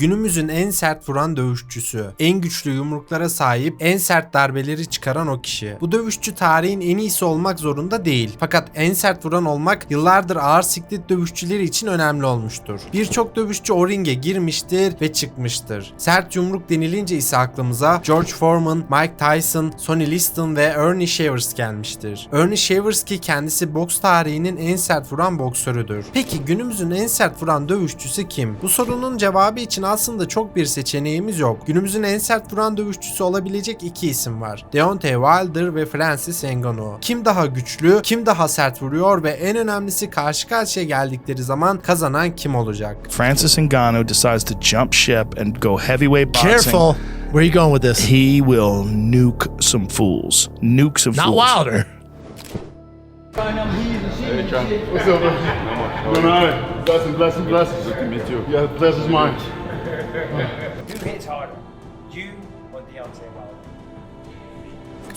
Günümüzün en sert vuran dövüşçüsü. En güçlü yumruklara sahip, en sert darbeleri çıkaran o kişi. Bu dövüşçü tarihin en iyisi olmak zorunda değil. Fakat en sert vuran olmak yıllardır ağır siklet dövüşçüleri için önemli olmuştur. Birçok dövüşçü o ringe girmiştir ve çıkmıştır. Sert yumruk denilince ise aklımıza George Foreman, Mike Tyson, Sonny Liston ve Ernie Shavers gelmiştir. Ernie Shavers ki kendisi boks tarihinin en sert vuran boksörüdür. Peki günümüzün en sert vuran dövüşçüsü kim? Bu sorunun cevabı için aslında çok bir seçeneğimiz yok. Günümüzün en sert vuran dövüşçüsü olabilecek iki isim var. Deontay Wilder ve Francis Ngannou. Kim daha güçlü, kim daha sert vuruyor ve en önemlisi karşı karşıya geldikleri zaman kazanan kim olacak? Francis Ngannou decides to jump ship and go heavyweight boxing, Careful. Where are you going with this? he will nuke some fools. Nuke some Not fools. Wilder. What's up, man? Doing all right. Blessings, blessings, blessings. Good to meet you. Yeah, the pleasure's mine. 왜? 왜? 왜? 왜? 왜? 저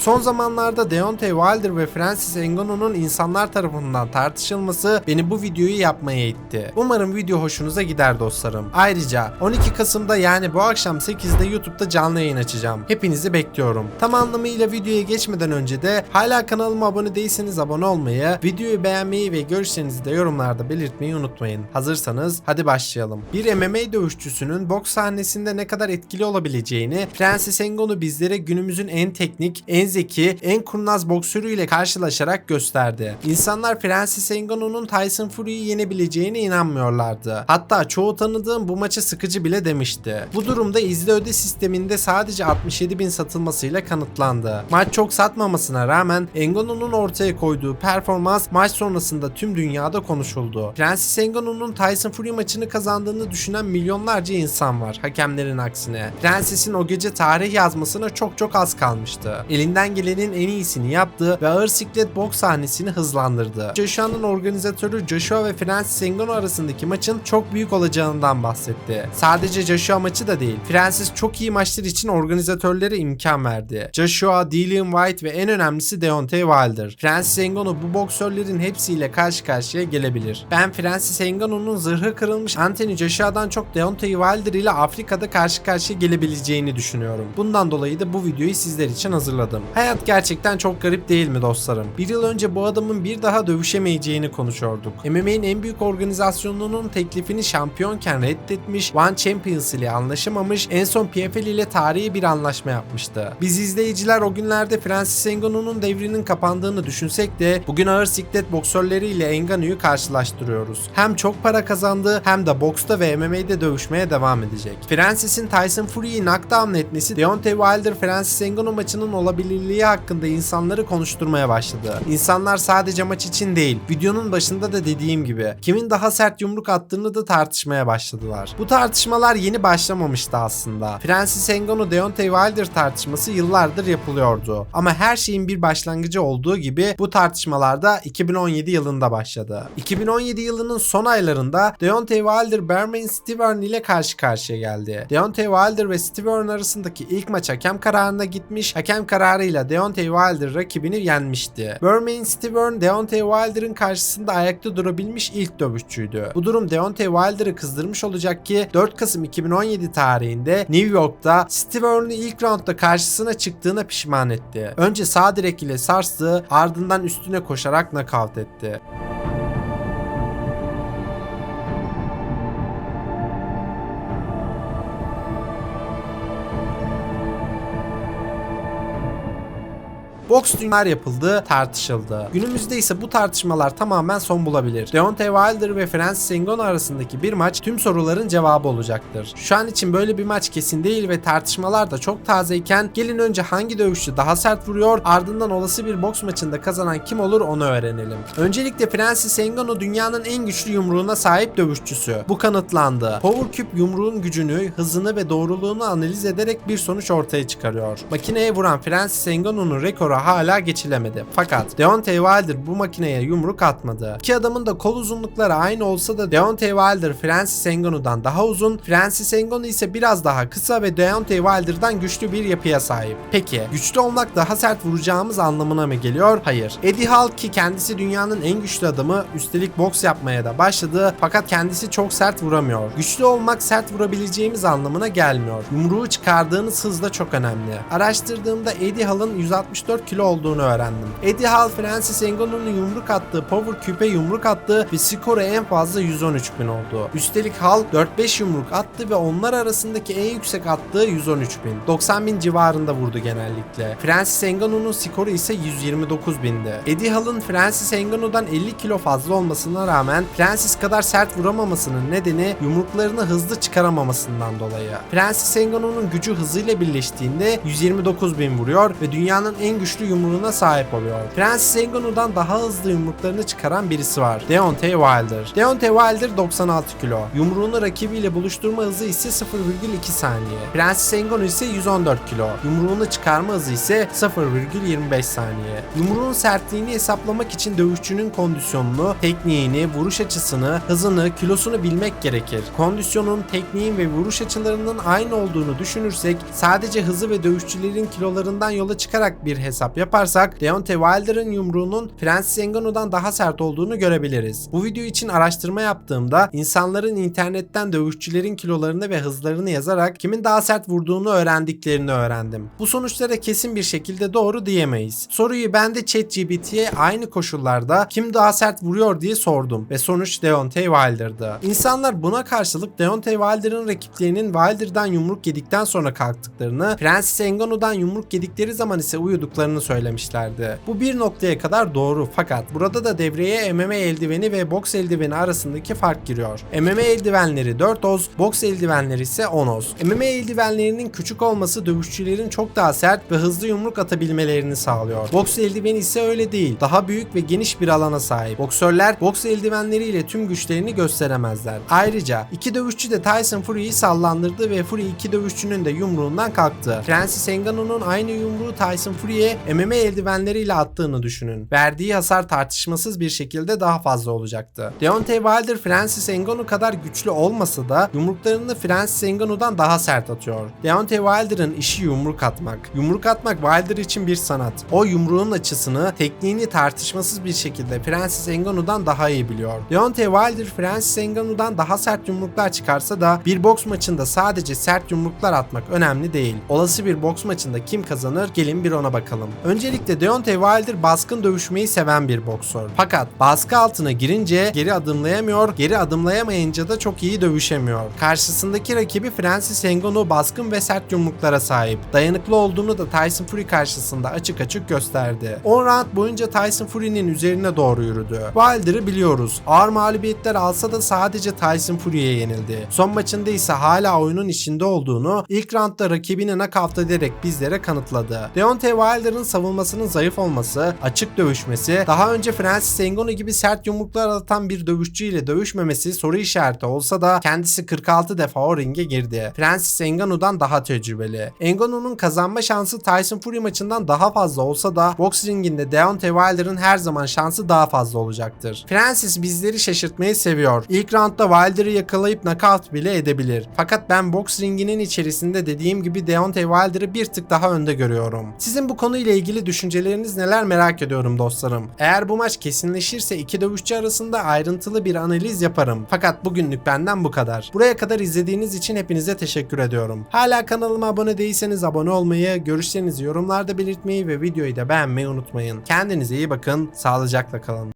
Son zamanlarda Deontay Wilder ve Francis Ngannou'nun insanlar tarafından tartışılması beni bu videoyu yapmaya itti. Umarım video hoşunuza gider dostlarım. Ayrıca 12 Kasım'da yani bu akşam 8'de YouTube'da canlı yayın açacağım. Hepinizi bekliyorum. Tam anlamıyla videoya geçmeden önce de hala kanalıma abone değilseniz abone olmayı, videoyu beğenmeyi ve görüşlerinizi de yorumlarda belirtmeyi unutmayın. Hazırsanız hadi başlayalım. Bir MMA dövüşçüsünün boks sahnesinde ne kadar etkili olabileceğini Francis Ngannou bizlere günümüzün en teknik, en zeki, en kurnaz boksörüyle karşılaşarak gösterdi. İnsanlar Francis Ngannou'nun Tyson Fury'yi yenebileceğine inanmıyorlardı. Hatta çoğu tanıdığım bu maçı sıkıcı bile demişti. Bu durumda izle öde sisteminde sadece 67 bin satılmasıyla kanıtlandı. Maç çok satmamasına rağmen Ngannou'nun ortaya koyduğu performans maç sonrasında tüm dünyada konuşuldu. Francis Ngannou'nun Tyson Fury maçını kazandığını düşünen milyonlarca insan var hakemlerin aksine. Francis'in o gece tarih yazmasına çok çok az kalmıştı. Elinden gelenin en iyisini yaptı ve ağır siklet boks sahnesini hızlandırdı. Joshua'nın organizatörü Joshua ve Francis Ngannou arasındaki maçın çok büyük olacağından bahsetti. Sadece Joshua maçı da değil. Francis çok iyi maçlar için organizatörlere imkan verdi. Joshua, Dillian White ve en önemlisi Deontay Wilder. Francis Ngannou bu boksörlerin hepsiyle karşı karşıya gelebilir. Ben Francis Ngannou'nun zırhı kırılmış Anthony Joshua'dan çok Deontay Wilder ile Afrika'da karşı karşıya gelebileceğini düşünüyorum. Bundan dolayı da bu videoyu sizler için hazırladım. Hayat gerçekten çok garip değil mi dostlarım? Bir yıl önce bu adamın bir daha dövüşemeyeceğini konuşuyorduk. MMA'nin en büyük organizasyonunun teklifini şampiyonken reddetmiş, One Champions ile anlaşamamış, en son PFL ile tarihi bir anlaşma yapmıştı. Biz izleyiciler o günlerde Francis Ngannou'nun devrinin kapandığını düşünsek de bugün ağır siklet boksörleriyle Ngannou'yu karşılaştırıyoruz. Hem çok para kazandı hem de boksta ve MMA'de dövüşmeye devam edecek. Francis'in Tyson Fury'yi knockdown etmesi Deontay Wilder Francis Ngannou maçının olabilirliği hakkında insanları konuşturmaya başladı. İnsanlar sadece maç için değil, videonun başında da dediğim gibi kimin daha sert yumruk attığını da tartışmaya başladılar. Bu tartışmalar yeni başlamamıştı aslında. Francis Ngannou Deontay Wilder tartışması yıllardır yapılıyordu. Ama her şeyin bir başlangıcı olduğu gibi bu tartışmalarda 2017 yılında başladı. 2017 yılının son aylarında Deontay Wilder Bermain Stivern ile karşı karşıya geldi. Deontay Wilder ve Stivern arasındaki ilk maç hakem kararına gitmiş, hakem kararıyla Deontay Wilder rakibini yenmişti. Bermain Stivern Deontay Wilder'ın karşısında ayakta durabilmiş ilk dövüşçüydü. Bu durum Deontay Wilder'ı kızdırmış olacak ki 4 Kasım 2017 tarihinde New York'ta Stivern'ı ilk roundda karşısına çıktığına pişman etti. Önce sağ direk ile sarstı, ardından üstüne koşarak knockout etti. Boks dünyar yapıldı, tartışıldı. Günümüzde ise bu tartışmalar tamamen son bulabilir. Deontay Wilder ve Francis Ngannou arasındaki bir maç tüm soruların cevabı olacaktır. Şu an için böyle bir maç kesin değil ve tartışmalar da çok tazeyken gelin önce hangi dövüşçü daha sert vuruyor ardından olası bir boks maçında kazanan kim olur onu öğrenelim. Öncelikle Francis Ngannou dünyanın en güçlü yumruğuna sahip dövüşçüsü. Bu kanıtlandı. Power Cube yumruğun gücünü, hızını ve doğruluğunu analiz ederek bir sonuç ortaya çıkarıyor. Makineye vuran Francis Ngannou'nun rekoru hala geçilemedi. Fakat Deontay Wilder bu makineye yumruk atmadı. İki adamın da kol uzunlukları aynı olsa da Deontay Wilder Francis Ngannou'dan daha uzun, Francis Ngannou ise biraz daha kısa ve Deontay Wilder'dan güçlü bir yapıya sahip. Peki güçlü olmak daha sert vuracağımız anlamına mı geliyor? Hayır. Eddie Hall ki kendisi dünyanın en güçlü adamı üstelik boks yapmaya da başladı fakat kendisi çok sert vuramıyor. Güçlü olmak sert vurabileceğimiz anlamına gelmiyor. Yumruğu çıkardığınız hız da çok önemli. Araştırdığımda Eddie Hall'ın 164 kilo olduğunu öğrendim. Eddie Hall Francis Ngannou'nun yumruk attığı Power Cube'e yumruk attı ve skoru en fazla 113 bin oldu. Üstelik Hall 4-5 yumruk attı ve onlar arasındaki en yüksek attığı 113 bin. 90 bin civarında vurdu genellikle. Francis Ngannou'nun skoru ise 129 bindi. Eddie Hall'ın Francis Ngannou'dan 50 kilo fazla olmasına rağmen Francis kadar sert vuramamasının nedeni yumruklarını hızlı çıkaramamasından dolayı. Francis Ngannou'nun gücü hızıyla birleştiğinde 129 bin vuruyor ve dünyanın en güçlü yumruğuna sahip oluyor. Francis Ngannou'dan daha hızlı yumruklarını çıkaran birisi var. Deontay Wilder. Deontay Wilder 96 kilo. Yumruğunu rakibiyle buluşturma hızı ise 0,2 saniye. Francis Ngannou ise 114 kilo. Yumruğunu çıkarma hızı ise 0,25 saniye. Yumruğun sertliğini hesaplamak için dövüşçünün kondisyonunu, tekniğini, vuruş açısını, hızını, kilosunu bilmek gerekir. Kondisyonun, tekniğin ve vuruş açılarının aynı olduğunu düşünürsek sadece hızı ve dövüşçülerin kilolarından yola çıkarak bir hesap yaparsak Deontay Wilder'ın yumruğunun Francis Ngannou'dan daha sert olduğunu görebiliriz. Bu video için araştırma yaptığımda insanların internetten dövüşçülerin kilolarını ve hızlarını yazarak kimin daha sert vurduğunu öğrendiklerini öğrendim. Bu sonuçlara kesin bir şekilde doğru diyemeyiz. Soruyu ben de ChatGPT'ye aynı koşullarda kim daha sert vuruyor diye sordum ve sonuç Deontay Wilder'dı. İnsanlar buna karşılık Deontay Wilder'ın rakiplerinin Wilder'dan yumruk yedikten sonra kalktıklarını, Francis Ngannou'dan yumruk yedikleri zaman ise uyuduklarını söylemişlerdi. Bu bir noktaya kadar doğru fakat burada da devreye MMA eldiveni ve boks eldiveni arasındaki fark giriyor. MMA eldivenleri 4 oz, boks eldivenleri ise 10 oz. MMA eldivenlerinin küçük olması dövüşçülerin çok daha sert ve hızlı yumruk atabilmelerini sağlıyor. Boks eldiveni ise öyle değil. Daha büyük ve geniş bir alana sahip. Boksörler boks eldivenleriyle tüm güçlerini gösteremezler. Ayrıca iki dövüşçü de Tyson Fury'yi sallandırdı ve Fury iki dövüşçünün de yumruğundan kalktı. Francis Ngannou'nun aynı yumruğu Tyson Fury'ye MMA eldivenleriyle attığını düşünün. Verdiği hasar tartışmasız bir şekilde daha fazla olacaktı. Deontay Wilder Francis Ngannou kadar güçlü olmasa da yumruklarını Francis Ngannou'dan daha sert atıyor. Deontay Wilder'ın işi yumruk atmak. Yumruk atmak Wilder için bir sanat. O yumruğun açısını, tekniğini tartışmasız bir şekilde Francis Ngannou'dan daha iyi biliyor. Deontay Wilder Francis Ngannou'dan daha sert yumruklar çıkarsa da bir boks maçında sadece sert yumruklar atmak önemli değil. Olası bir boks maçında kim kazanır gelin bir ona bakalım. Öncelikle Deontay Wilder baskın dövüşmeyi seven bir boksör. Fakat baskı altına girince geri adımlayamıyor, geri adımlayamayınca da çok iyi dövüşemiyor. Karşısındaki rakibi Francis Ngannou baskın ve sert yumruklara sahip. Dayanıklı olduğunu da Tyson Fury karşısında açık açık gösterdi. 10 round boyunca Tyson Fury'nin üzerine doğru yürüdü. Wilder'ı biliyoruz. Ağır mağlubiyetler alsa da sadece Tyson Fury'ye yenildi. Son maçında ise hala oyunun içinde olduğunu ilk roundda rakibini knockout ederek bizlere kanıtladı. Deontay Wilder'ın savunmasının zayıf olması, açık dövüşmesi, daha önce Francis Ngannou gibi sert yumruklar atan bir dövüşçüyle dövüşmemesi soru işareti olsa da kendisi 46 defa o ringe girdi. Francis Ngannou'dan daha tecrübeli. Ngannou'nun kazanma şansı Tyson Fury maçından daha fazla olsa da boks ringinde Deontay Wilder'ın her zaman şansı daha fazla olacaktır. Francis bizleri şaşırtmayı seviyor. İlk roundda Wilder'ı yakalayıp knockout bile edebilir. Fakat ben boks ringinin içerisinde dediğim gibi Deontay Wilder'ı bir tık daha önde görüyorum. Sizin bu konuyla ilgili düşünceleriniz neler merak ediyorum dostlarım. Eğer bu maç kesinleşirse iki dövüşçü arasında ayrıntılı bir analiz yaparım. Fakat bugünlük benden bu kadar. Buraya kadar izlediğiniz için hepinize teşekkür ediyorum. Hala kanalıma abone değilseniz abone olmayı, görüşlerinizi yorumlarda belirtmeyi ve videoyu da beğenmeyi unutmayın. Kendinize iyi bakın, sağlıcakla kalın.